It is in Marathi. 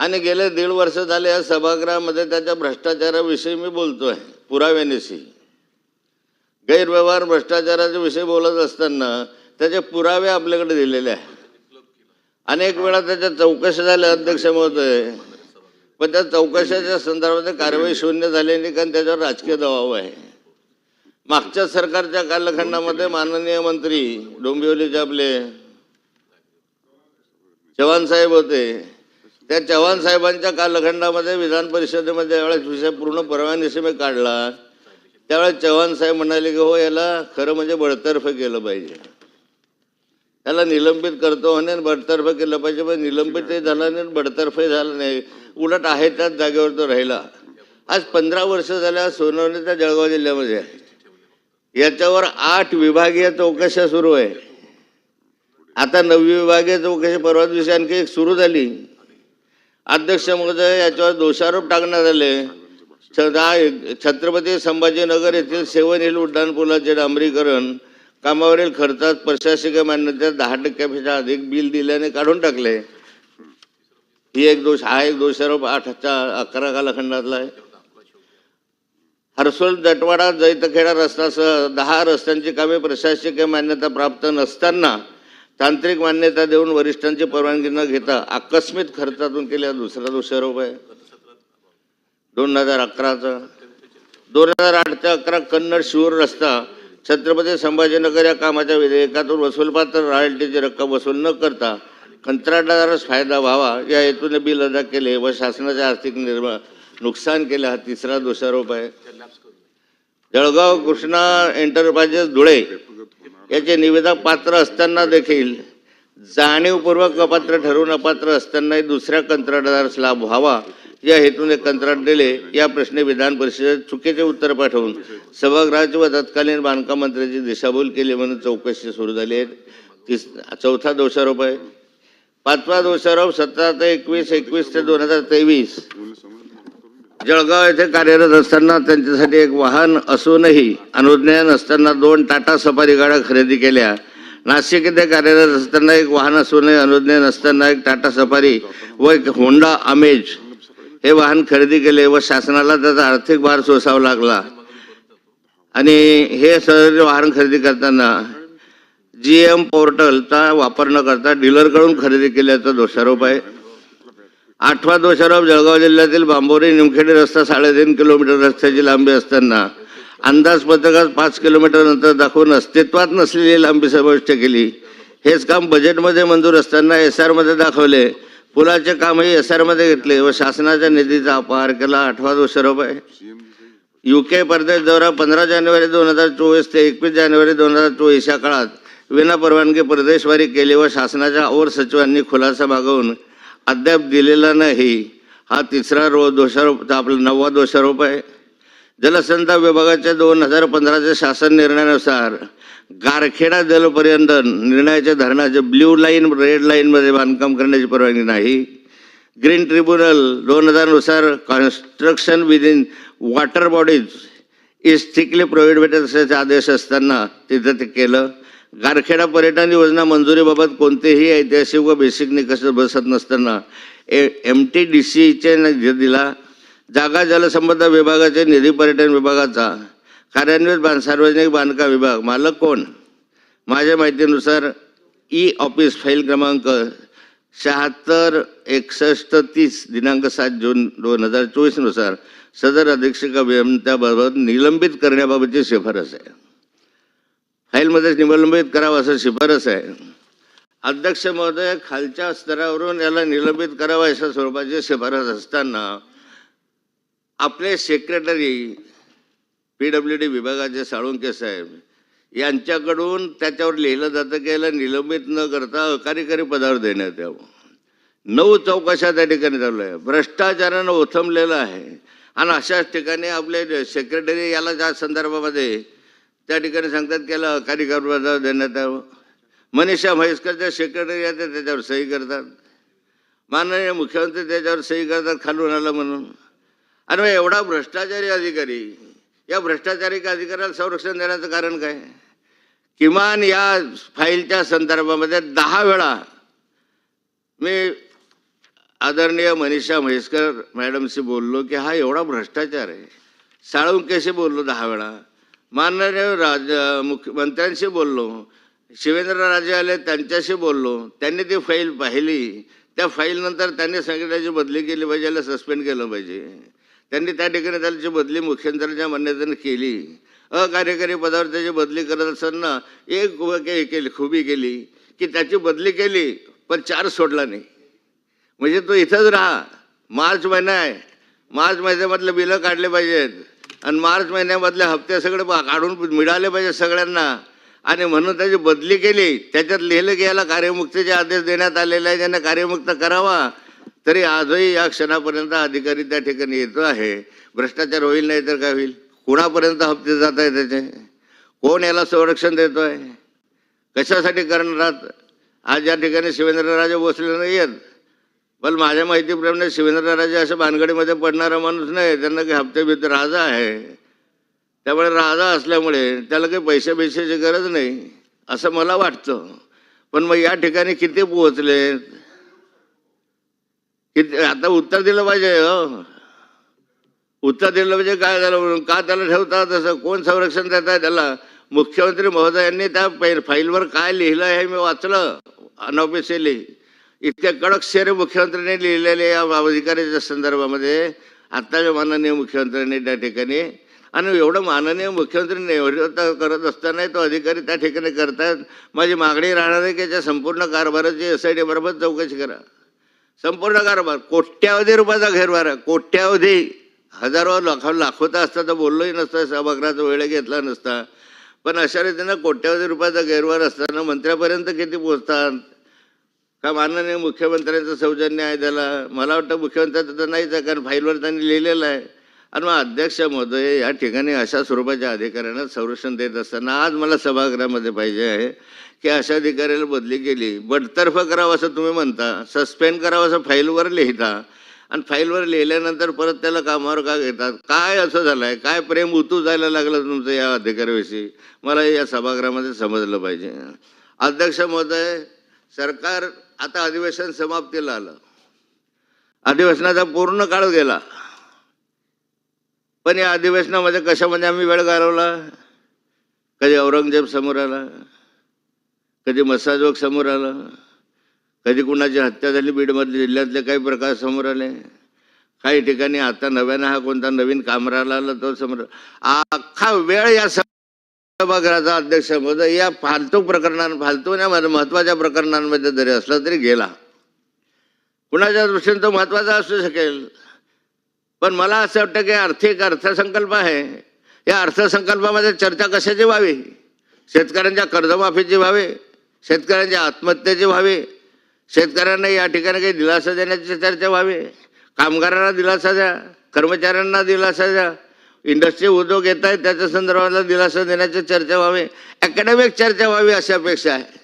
आणि गेले दीड वर्ष झाले या सभागृहामध्ये त्याच्या भ्रष्टाचाराविषयी मी बोलतो आहे पुराव्यानिशी. गैरव्यवहार भ्रष्टाचाराच्या विषयी बोलत असताना त्याचे पुरावे आपल्याकडे दिलेले आहे अनेक वेळा त्याच्या चौकशा झाल्या अध्यक्ष महोदय पण त्या चौकशाच्या संदर्भात कारवाई शून्य झाली नाही कारण त्याच्यावर राजकीय दबाव आहे. मागच्या सरकारच्या कालखंडामध्ये माननीय मंत्री डोंबिवलीचे आपले चव्हाण साहेब होते त्या चव्हाण साहेबांच्या कालखंडामध्ये विधान परिषदेमध्ये ज्यावेळेस विषय पूर्ण परवानगी मी काढला त्यावेळेस चव्हाण साहेब म्हणाले की हो याला खरं म्हणजे बडतर्फ केलं पाहिजे. त्याला निलंबित करतो म्हणे आणि बडतर्फ केलं पाहिजे पण निलंबितही झालं नाही आणि बडतर्फही झालं नाही. उलट आहे त्याच जागेवर तो राहिला. आज पंधरा वर्ष झाल्या सोनवणीच्या जळगाव जिल्ह्यामध्ये आहे. याच्यावर आठ विभागीय चौकशा सुरू आहे. आता नववी विभागीय चौकशी परवा दिवशी आणखी एक सुरू झाली. अध्यक्ष महोदय याच्यावर दोषारोप टाकण्यात आले. छ- दहा- छत्रपती संभाजीनगर येथील सेवन हिल उड्डाणपुलाचे डांबरीकरण कामावरील खर्चात प्रशासकीय मान्यता दहा टक्क्यापेक्षा अधिक बिल दिल्याने काढून टाकले. ही एक दोष हा एक दोषारोप आठच्या अकरा कालखंडातला आहे. हर्सोल जटवाडा जैतखेडा रस्त्यासह दहा रस्त्यांची कामे प्रशासकीय मान्यता प्राप्त नसताना तांत्रिक मान्यता देऊन वरिष्ठांची परवानगी न घेता आकस्मिक खर्चातून केल्या दुसरा दोषारोप आहे. दोन हजार अकराचा. दोन हजार आठ ते अकरा कन्नड शिवूर रस्ता छत्रपती संभाजीनगर या कामाच्या विधेयकातून वसूलपात्र रॉयल्टीची रक्कम वसूल न करता कंत्राटदारास फायदा व्हावा या हेतूने बिल अदा केले व शासनाचे आर्थिक निर्मा नुकसान केले. हा तिसरा दोषारोप आहे. जळगाव कृष्णा एंटरप्राइजेस धुळे याचे निवेदक पात्र असताना देखील जाणीवपूर्वक अपात्र ठरवून अपात्र असतानाही दुसऱ्या कंत्राटदारास लाभ व्हावा या हेतूने कंत्राट दिले. या प्रश्नी विधान परिषदेत चुकीचे उत्तर पाठवून सभागृहाची व तत्कालीन बांधकाम मंत्र्याची दिशाभूल केली म्हणून चौकशी सुरू झाली आहे. तिस चौथा दोषारोप आहे. पाचवा दोषारोप सतरा ते एकवीस एकवीस ते दोन हजार तेवीस. जळगाव येथे कार्यरत असताना त्यांच्यासाठी एक वाहन असूनही अनुज्ञा नसताना दोन टाटा सफारी गाड्या खरेदी केल्या. नाशिक येथे कार्यरत असताना एक वाहन असूनही अनुज्ञा नसताना एक टाटा सफारी व एक होंडा अमेज हे वाहन खरेदी केले व शासनाला त्याचा आर्थिक भार सोसावा लागला. आणि हे सर्व वाहन खरेदी करताना जी एम पोर्टलचा वापर न करता डीलरकडून खरेदी केल्याचा दोषारोप आहे. आठवा दोषारोप जळगाव जिल्ह्यातील बांबोरी निमखेडी रस्ता साडेतीन किलोमीटर रस्त्याची लांबी असताना अंदाजपत्रकात पाच किलोमीटर नंतर दाखवून अस्तित्वात नसलेली लांबी समाविष्ट केली. हेच काम बजेटमध्ये मंजूर असताना एस आरमध्ये दाखवले. पुलाचे कामही एस आरमध्ये घेतले व शासनाच्या निधीचा अपहार केला. आठवा दोषारोप आहे. युके परदेश दौरा पंधरा जानेवारी दोन हजार चोवीस ते एकवीस जानेवारी दोन हजार चोवीस या काळात विनापरवानगी परदेशवारी केली व शासनाच्या अवर सचिवांनी खुलासा मागवून अद्याप दिलेला नाही. हा तिसरा रो दोषारोप आपला नववा दोषारोप आहे. जलसंधारण विभागाच्या दोन हजार पंधराच्या शासन निर्णयानुसार गारखेडा जलपर्यंत निर्णयाच्या धरणाचे ब्ल्यू लाईन रेड लाईनमध्ये बांधकाम करण्याची परवानगी नाही. ग्रीन ट्रिब्युनल दोन हजारनुसार construction within water bodies is provide भेटेल असल्याचे आदेश असताना तिथं ते केलं. गारखेडा पर्यटन योजना मंजुरीबाबत कोणतेही ऐतिहासिक व बेसिक निकष बसत नसताना ए एम टी डी सीचे दिला जागा जलसंपदा विभागाचे निधी पर्यटन विभागाचा कार्यान्वित बांध सार्वजनिक बांधकाम विभाग मालक कोण? माझ्या माहितीनुसार ई ऑफिस फाईल क्रमांक शहात्तर एकसष्ट तीस दिनांक सात जून दोन हजार चोवीसनुसार सदर अधीक्षक अभियंत्याबाबत निलंबित करण्याबाबतची शिफारस आहे. फाईलमध्येच निलंबित करावं असं शिफारस आहे. अध्यक्ष महोदय खालच्या स्तरावरून याला निलंबित करावं अशा स्वरूपाची शिफारस असताना आपले सेक्रेटरी पी डब्ल्यू डी विभागाचे साळुंके साहेब यांच्याकडून त्याच्यावर लिहिलं जातं की याला निलंबित न करता अकार्यकारी पदावर देण्यात यावं. नऊ चौकशा त्या ठिकाणी चालू आहे. भ्रष्टाचारानं ओथंबलेलं आहे. आणि अशाच ठिकाणी आपले सेक्रेटरी याला ज्या संदर्भामध्ये त्या ठिकाणी सांगतात केलं याला देण्यात यावं. मनीषा म्हैसकरच्या सेक्रेटरी आहेत त्याच्यावर सही करतात. माननीय मुख्यमंत्री त्याच्यावर सही करतात खालून आलं म्हणून. अरे एवढा भ्रष्टाचारी अधिकारी या भ्रष्टाचारी अधिकाऱ्याला संरक्षण देण्याचं कारण काय? किमान या फाईलच्या संदर्भामध्ये दहा वेळा मी आदरणीय मनीषा म्हैसकर मॅडमशी बोललो की हा एवढा भ्रष्टाचार आहे. साळुंकेशी बोललो दहा वेळा. माननीय राज मुख्यमंत्र्यांशी बोललो. शिवेंद्रराजे आले त्यांच्याशी बोललो. त्यांनी ती फाईल पाहिली. त्या फाईलनंतर त्यांनी सांगितलं बदली केली पाहिजे याला सस्पेंड केलं पाहिजे. त्यांनी त्या ठिकाणी त्याची बदली मुख्यमंत्र्यांच्या मान्यतेने केली. अकार्यकारी पदावर त्याची बदली करत असताना एक व- के- केली खुबी केली की त्याची बदली केली पण चार सोडला नाही. म्हणजे तो इथंच राहा. मार्च महिना आहे. मार्च महिन्यामधले बिलं काढले पाहिजेत. आणि मार्च महिन्यामधले हप्ते सगळे बा- काढून मिळाले पाहिजे सगळ्यांना. आणि म्हणून त्याची बदली केली. त्याच्यात लिहिलं की याला कार्यमुक्तीचे आदेश देण्यात आलेले आहे. ज्यांना कार्यमुक्त करावा. तरी आजही या क्षणापर्यंत अधिकारी त्या ठिकाणी येतो आहे. भ्रष्टाचार होईल नाही तर काय होईल? कुणापर्यंत हप्ते जात आहे त्याचे? कोण याला संरक्षण देतो आहे कशासाठी करणार आज या ठिकाणी शिवेंद्रराजे भोसले नाही आहेत पण माझ्या माहितीप्रमाणे शिवेंद्रराजे असं भानगडीमध्ये पडणारा माणूस नाही. त्यांना काही हप्ते बिप्ते राजा आहे. त्यामुळे राजा असल्यामुळे त्याला काही पैसे पैशाची गरज नाही असं मला वाटतं. पण मग या ठिकाणी किती पोहोचले? किती आता उत्तर दिलं पाहिजे हो. उत्तर दिलं म्हणजे काय झालं म्हणून? का त्याला ठेवता तसं? कोण संरक्षण देत आहे त्याला? मुख्यमंत्री महोदयांनी त्या फाईलवर काय लिहिलं हे मी वाचलं अनऑफिशियली इतक्या कडक शेरे मुख्यमंत्र्यांनी लिहिलेले या अधिकाऱ्याच्या संदर्भामध्ये आत्ताच्या माननीय मुख्यमंत्र्यांनी त्या ठिकाणी आणि एवढं माननीय मुख्यमंत्री निवडता करत असताना तो अधिकारी त्या ठिकाणी करतात माझी मागणी राहणार आहे की त्या संपूर्ण कारभाराची एस आय डी बरोबर चौकशी करा. संपूर्ण कारभार कोट्यावधी रुपयाचा घेरवारा कोट्यावधी. हजारो लाखो लाखोता असता तर बोललोही नसतं सभागृहाचा वेळ घेतला नसता. पण अशा रीतीनं कोट्यावधी रुपयाचा गैरवार असताना मंत्र्यापर्यंत किती पोचतात का माननीय मुख्यमंत्र्यांचं सौजन्य आहे त्याला? मला वाटतं मुख्यमंत्र्यांचं तर नाहीच आहे कारण फाईलवर त्यांनी लिहिलेलं आहे. आणि मग अध्यक्ष महोदय या ठिकाणी अशा स्वरूपाच्या अधिकाऱ्यांना संरक्षण देत असताना आज मला सभागृहामध्ये पाहिजे आहे की अशा अधिकाऱ्याला बदली केली. बडतर्फ करावं असं तुम्ही म्हणता सस्पेंड करावं असं फाईलवर लिहिता. आणि फाईलवर लिहिल्यानंतर परत त्याला कामावर का घेतात काय असं झालं आहे काय प्रेम उतू जायला लागलं तुमचं या अधिकाऱ्याविषयी? मला या सभागृहामध्ये समजलं पाहिजे. अध्यक्ष महोदय सरकार आता अधिवेशन समाप्तीला आलं. अधिवेशनाचा पूर्ण काळ गेला. पण या अधिवेशनामध्ये कशामध्ये आम्ही वेळ घालवला? कधी औरंगजेब समोर आला? कधी मसाजोग समोर आला? कधी कुणाची हत्या झाली? बीडमधले जिल्ह्यातले काही प्रकार समोर आले? काही ठिकाणी आता नव्यानं हा कोणता नवीन कामराला आला तो समोर? अख्खा वेळ या सभागृहाचा अध्यक्ष महोदय या फालतू प्रकरणां फालतू नाही महत्त्वाच्या प्रकरणांमध्ये जरी असला तरी गेला. कुणाच्या दृष्टीने तो महत्त्वाचा असू शकेल? पण मला असं वाटतं की आर्थिक अर्थसंकल्प आहे. या अर्थसंकल्पामध्ये चर्चा कशाची व्हावी? शेतकऱ्यांच्या कर्जमाफीची व्हावी? शेतकऱ्यांच्या आत्महत्येची व्हावी? शेतकऱ्यांना या ठिकाणी काही दिलासा देण्याची चर्चा व्हावी? कामगारांना दिलासा द्या कर्मचाऱ्यांना दिलासा द्या इंडस्ट्री उद्योग येत आहेत त्याच्या संदर्भातला दिलासा देण्याची चर्चा व्हावी अकॅडमिक चर्चा व्हावी अशी अपेक्षा आहे.